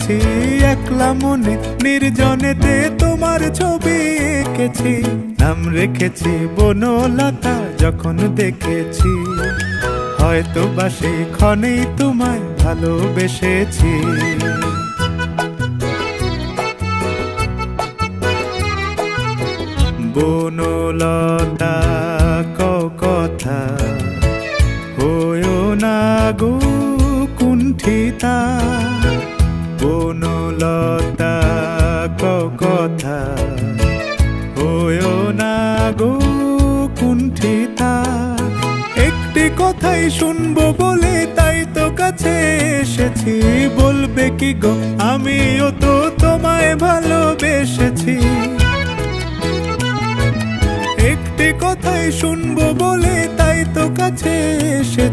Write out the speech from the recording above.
এসেছি একলা মনে নির্জনেতে তোমার ছবি এঁকেছি। নাম রেখেছি বনলতা যখন দেখেছি। হয়তো বা সেই তোমায় ভালোবেসেছি। বনলতা ক কথা হয়েও না গো। কুণ্ঠিতা বনলতা ক কথা। হয়েও না গো কুণ্ঠিতা, একটি কথাই শুনব বলে তাই তো কাছে এসেছি। বলবে কি গো, আমিও তো তোমায় ভালোবেসেছি। একটি কথাই শুনব বলে তাই তো কাছে এসে